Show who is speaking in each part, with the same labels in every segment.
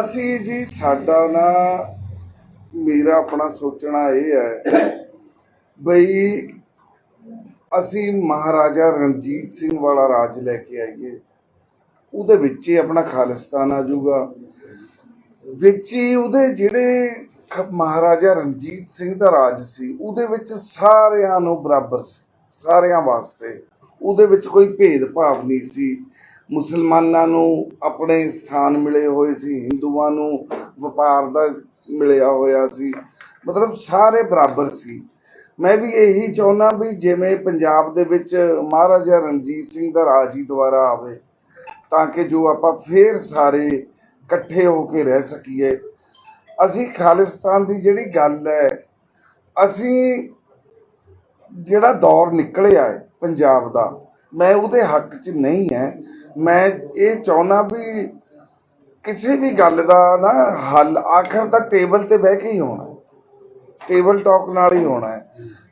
Speaker 1: ਅਸੀਂ ਜੀ ਸਾਡਾ ਨਾ, ਮੇਰਾ ਆਪਣਾ ਸੋਚਣਾ ਇਹ ਹੈ ਬਈ ਅਸੀਂ ਮਹਾਰਾਜਾ ਰਣਜੀਤ ਸਿੰਘ ਵਾਲਾ ਰਾਜ ਲੈ ਕੇ ਆਈਏ। ਉਹਦੇ ਵਿੱਚ ਹੀ ਆਪਣਾ ਖਾਲਿਸਤਾਨ ਆ ਜਾਊਗਾ। ਵਿੱਚ ਹੀ ਉਹਦੇ ਜਿਹੜੇ ਖ- ਮਹਾਰਾਜਾ ਰਣਜੀਤ ਸਿੰਘ ਦਾ ਰਾਜ ਸੀ, ਉਹਦੇ ਵਿੱਚ ਸਾਰਿਆਂ ਨੂੰ ਬਰਾਬਰ ਸੀ, ਸਾਰਿਆਂ ਵਾਸਤੇ। ਉਹਦੇ ਵਿੱਚ ਕੋਈ ਭੇਦਭਾਵ ਨਹੀਂ ਸੀ। ਮੁਸਲਮਾਨਾਂ ਨੂੰ ਆਪਣੇ ਸਥਾਨ ਮਿਲੇ ਹੋਏ ਸੀ, ਹਿੰਦੂਆਂ ਨੂੰ ਵਪਾਰ ਦਾ ਮਿਲਿਆ ਹੋਇਆ ਸੀ। ਮਤਲਬ ਸਾਰੇ ਬਰਾਬਰ ਸੀ। ਮੈਂ ਵੀ ਇਹੀ ਚਾਹੁੰਦਾ ਵੀ ਜਿਵੇਂ ਪੰਜਾਬ ਦੇ ਵਿੱਚ ਮਹਾਰਾਜਾ ਰਣਜੀਤ ਸਿੰਘ ਦਾ ਰਾਜ ਹੀ ਦੁਬਾਰਾ ਆਵੇ, ਤਾਂ ਕਿ ਜੋ ਆਪਾਂ ਫੇਰ ਸਾਰੇ ਇਕੱਠੇ ਹੋ ਕੇ ਰਹਿ ਸਕੀਏ। ਅਸੀਂ ਖਾਲਿਸਤਾਨ ਦੀ ਜਿਹੜੀ ਗੱਲ ਹੈ, ਅਸੀਂ ਜਿਹੜਾ ਦੌਰ ਨਿਕਲਿਆ ਹੈ ਪੰਜਾਬ ਦਾ, ਮੈਂ ਉਹਦੇ ਹੱਕ 'ਚ ਨਹੀਂ ਹੈ। ਮੈਂ ਇਹ ਚਾਹੁੰਦਾ ਵੀ ਕਿਸੇ ਵੀ ਗੱਲ ਦਾ ਨਾ ਹੱਲ ਆਖਰ ਤਾਂ ਟੇਬਲ ਤੇ ਬਹਿ ਕੇ ਹੀ ਹੋਣਾ ਟੇਬਲ ਟਾਕ ਨਾਲ ਹੀ ਹੋਣਾ ਹੈ।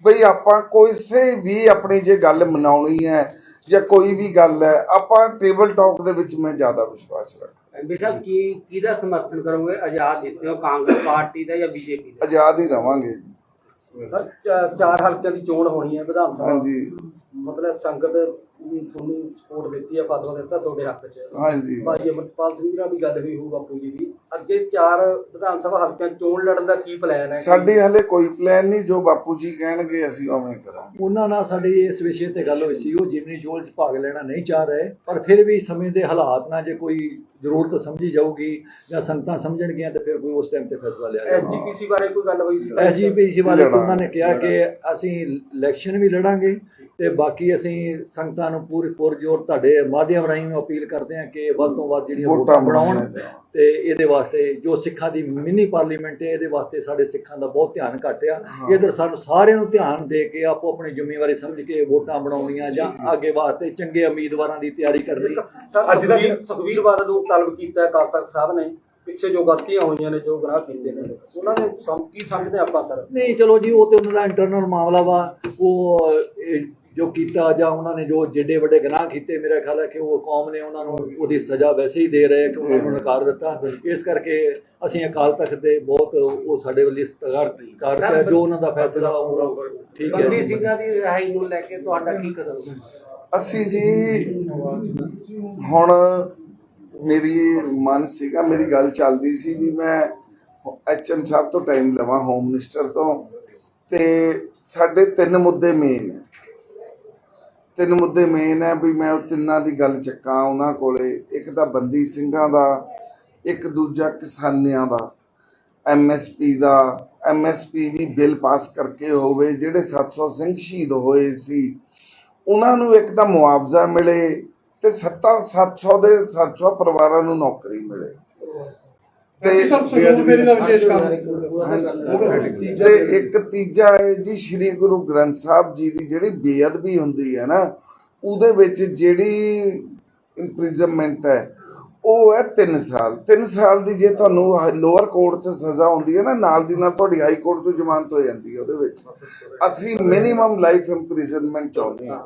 Speaker 1: ਬਈ ਆਪਾਂ ਕੋਈ ਵੀ ਆਪਣੀ ਜੇ ਗੱਲ ਮਨਾਉਣੀ ਹੈ ਜਾਂ ਕੋਈ ਵੀ ਗੱਲ ਹੈ ਆਪਾਂ ਟੇਬਲ ਟਾਕ ਦੇ ਵਿੱਚ ਮੈਂ ਜ਼ਿਆਦਾ ਵਿਸ਼ਵਾਸ ਰੱਖਦਾ।
Speaker 2: ਸਾਹਿਬ ਕੀ ਕਿਹਦਾ ਸਮਰਥਨ ਕਰੋਗੇ? ਆਜ਼ਾਦ ਦਿੱਤੇ ਹੋ ਕਾਂਗਰਸ ਪਾਰਟੀ ਦਾ ਜਾਂ ਬੀਜੇਪੀ ਦਾ?
Speaker 1: ਆਜ਼ਾਦ ਹੀ ਰਵਾਂਗੇ ਜੀ।
Speaker 3: ਚਾਰ ਹਲਕਿਆਂ ਦੀ ਚੋਣ ਹੋਣੀ ਹੈ ਵਿਧਾਨ ਸਭਾ।
Speaker 1: ਹਾਂਜੀ।
Speaker 3: ਮਤਲਬ ਸੰਗਤ ਤੁਹਾਨੂੰ ਸਪੋਰਟ ਦਿੱਤੀ ਹੈ ਫਤਵਾ ਦਿੱਤਾ ਤੁਹਾਡੇ ਹੱਕ 'ਚ।
Speaker 1: ਹਾਂਜੀ।
Speaker 3: ਭਾਈ ਅਮਰਪਾਲ ਸਿੰਘ ਨਾਲ ਵੀ ਗੱਲ ਹੋਈ ਹੋਊ ਬਾਪੂ ਜੀ ਦੀ। ਅੱਗੇ ਚਾਰ ਵਿਧਾਨ ਸਭਾ ਹਲਕਿਆਂ 'ਚ ਚੋਣ ਲੜਨ ਦਾ ਕੀ ਪਲਾਨ ਹੈ?
Speaker 1: ਸਾਡੀ ਹਲੇ ਕੋਈ ਪਲਾਨ ਨਹੀਂ ਜੋ ਬਾਪੂ ਜੀ ਕਹਿਣਗੇ ਅਸੀਂ ਉਵੇਂ ਕਰਾਂਗੇ।
Speaker 4: ਉਹਨਾਂ ਨਾਲ ਸਾਡੀ ਇਸ ਵਿਸ਼ੇ ਤੇ ਗੱਲ ਹੋਈ ਸੀ ਉਹ ਜਿਮਨੀ ਜੋਲ 'ਚ ਭਾਗ ਲੈਣਾ ਨਹੀਂ ਚਾਹ ਰਹੇ ਪਰ ਫਿਰ ਵੀ ਸਮੇਂ ਦੇ ਹਾਲਾਤ ਨਾਲ ਜੇ ਕੋਈ ਜ਼ਰੂਰਤ ਸਮਝੀ ਜਾਊਗੀ ਜਾਂ ਸੰਗਤਾਂ ਸਮਝਣਗੀਆਂ ਤੇ ਫਿਰ ਕੋਈ ਉਸ ਟਾਈਮ ਤੇ ਫੈਸਲਾ ਲਿਆ ਜਾਏਗਾ
Speaker 3: ਐਸਜੀਪੀਸੀ ਬਾਰੇ ਕੋਈ ਗੱਲ ਹੋਈ ਸੀ?
Speaker 4: ਐਸਜੀਪੀਸੀ ਵਾਲੇ ਉਹਨਾਂ ਨੇ ਕਿਹਾ ਕਿ ਅਸੀਂ ਇਲੈਕਸ਼ਨ ਵੀ ਲੜਾਂਗੇ ਤੇ ਬਾਕੀ ਅਸੀਂ ਸੰਗਤਾਂ ਨੂੰ ਪੂਰੇ ਪੁਰਜੋਰ ਤੁਹਾਡੇ ਮਾਧਿਅਮ ਰਾਹੀਂ ਨੂੰ ਅਪੀਲ ਕਰਦੇ ਹਾਂ ਕਿ ਵੱਧ ਤੋਂ ਵੱਧ ਜਿਹੜੀਆਂ
Speaker 1: ਵੋਟਾਂ
Speaker 4: ਬਣਾਉਣ। ਤੇ ਇਹਦੇ ਵਾਸਤੇ ਜੋ ਸਿੱਖਾਂ ਦੀ ਮਿੰਨੀ ਪਾਰਲੀਮੈਂਟ ਹੈ ਇਹਦੇ ਵਾਸਤੇ ਸਾਡੇ ਸਿੱਖਾਂ ਦਾ ਬਹੁਤ ਧਿਆਨ ਘੱਟ ਆ। ਇਧਰ ਸਾਨੂੰ ਸਾਰਿਆਂ ਨੂੰ ਧਿਆਨ ਦੇ ਕੇ ਆਪੋ ਆਪਣੀ ਜ਼ਿੰਮੇਵਾਰੀ ਸਮਝ ਕੇ ਵੋਟਾਂ ਬਣਾਉਣੀਆਂ ਜਾਂ ਅੱਗੇ ਵਾਸਤੇ ਚੰਗੇ ਉਮੀਦਵਾਰਾਂ ਦੀ ਤਿਆਰੀ ਕਰਨੀ।
Speaker 3: ਅੱਜ ਦਾ ਸੁਖਵੀਰ ਬਾਦਲ ਨੂੰ ਤਲਬ ਕੀਤਾ ਹੈ ਅਕਾਲ ਤਖਤ ਸਾਹਿਬ ਨੇ ਪਿੱਛੇ ਜੋ ਗਲਤੀਆਂ ਹੋਈਆਂ ਨੇ ਜੋ ਗੁਨਾਹ ਕੀਤੇ ਨੇ ਉਹਨਾਂ ਦੇ ਕੀ ਸਮਝਦੇ ਆਪਾਂ ਸਰ?
Speaker 4: ਨਹੀਂ ਚਲੋ ਜੀ ਉਹ ਤੇ ਉਹਨਾਂ ਦਾ ਇੰਟਰਨਲ ਮਾਮਲਾ ਵਾ। ਉਹ ਜੋ ਕੀਤਾ ਜਾਂ ਉਹਨਾਂ ਨੇ ਜੋ ਜਿੱਡੇ ਵੱਡੇ ਗੁਨਾਹ ਕੀਤੇ ਮੇਰਾ ਖਿਆਲ ਹੈ ਕਿ ਉਹ ਕੌਮ ਨੇ ਉਹਨਾਂ ਨੂੰ ਉਹਦੀ ਸਜ਼ਾ ਵੈਸੇ ਹੀ ਦੇ ਰਹੇ ਕਿ ਉਹਨਾਂ ਨੂੰ ਨਕਾਰ ਦਿੱਤਾ। ਇਸ ਕਰਕੇ ਅਸੀਂ ਅਕਾਲ ਤਖਤ ਦੇ ਬਹੁਤ ਉਹ ਸਾਡੇ ਵੱਲ ਇਸਤਗਾਰ ਕਰਦੇ ਜੋ ਉਹਨਾਂ ਦਾ ਫੈਸਲਾ ਠੀਕ ਹੈ।
Speaker 2: ਬੰਦੀ। ਸਿੰਘਾਂ ਦੀ ਰਿਹਾਈ ਨੂੰ ਲੈ ਕੇ ਤੁਹਾਡਾ ਕੀ ਕਦਮ ਹੈ?
Speaker 1: ਅਸੀਂ ਜੀ ਹੁਣ ਮੇਰੀ ਮਨ ਸੀਗਾ ਮੇਰੀ ਗੱਲ ਚੱਲਦੀ ਸੀ ਵੀ ਮੈਂ ਐਚਐਮ ਸਾਹਿਬ ਤੋਂ ਟਾਈਮ ਲਵਾਂ ਹੋਮ ਮਿਨਿਸਟਰ ਤੋਂ। ਤੇ ਸਾਡੇ ਤਿੰਨ ਮੁੱਦੇ ਮੇਨ ਹੈ। ਤਿੰਨ ਮੁੱਦੇ ਮੇਨ ਹੈ ਵੀ ਮੈਂ ਉਹ ਤਿੰਨਾਂ ਦੀ ਗੱਲ ਚੱਕਾਂ ਉਹਨਾਂ ਕੋਲੇ। ਇੱਕ ਤਾਂ ਬੰਦੀ ਸਿੰਘਾਂ ਦਾ, ਇੱਕ ਦੂਜਾ ਕਿਸਾਨਿਆਂ ਦਾ ਐਮਐਸਪੀ ਦਾ। ਐਮਐਸਪੀ ਵੀ ਬਿੱਲ ਪਾਸ ਕਰਕੇ ਹੋਵੇ, ਜਿਹੜੇ 700 ਸਿੰਘ ਸ਼ਹੀਦ ਹੋਏ ਸੀ, ਉਹਨਾਂ ਨੂੰ ਇੱਕ ਤਾਂ ਮੁਆਵਜ਼ਾ ਮਿਲੇ ਤੇ 70 700 ਦੇ 700 ਪਰਿਵਾਰਾਂ ਨੂੰ ਨੌਕਰੀ ਮਿਲੇ। ਤੇ
Speaker 5: ਸਭ ਸਹਿਯੋਗ ਫੇਰੀ ਦਾ ਵਿਸ਼ੇਸ਼ ਕੰਮ।
Speaker 1: ਤੇ ਇੱਕ ਤੀਜਾ ਹੈ ਜੀ ਸ੍ਰੀ ਗੁਰੂ ਗ੍ਰੰਥ ਸਾਹਿਬ ਜੀ ਦੀ ਜਿਹੜੀ ਬੇਅਦਬੀ ਹੁੰਦੀ ਹੈ ਨਾ ਉਹਦੇ ਵਿੱਚ ਜਿਹੜੀ ਇੰਪ੍ਰਿਜ਼ਨਮੈਂਟ ਹੈ ਉਹ ਹੈ 3 ਸਾਲ। 3 ਸਾਲ ਦੀ ਜੇ ਤੁਹਾਨੂੰ ਲੋਅਰ ਕੋਰਟ 'ਚ ਸਜ਼ਾ ਹੁੰਦੀ ਹੈ ਨਾ ਨਾਲ ਦੀ ਨਾਲ ਤੁਹਾਡੀ ਹਾਈ ਕੋਰਟ ਤੋਂ ਜ਼ਮਾਨਤ ਹੋ ਜਾਂਦੀ ਹੈ ਉਹਦੇ ਵਿੱਚ। ਅਸੀਂ ਮਿਨੀਮਮ ਲਾਈਫ ਇੰਪ੍ਰਿਜ਼ਨਮੈਂਟ ਚਾਹੁੰਦੇ ਹਾਂ।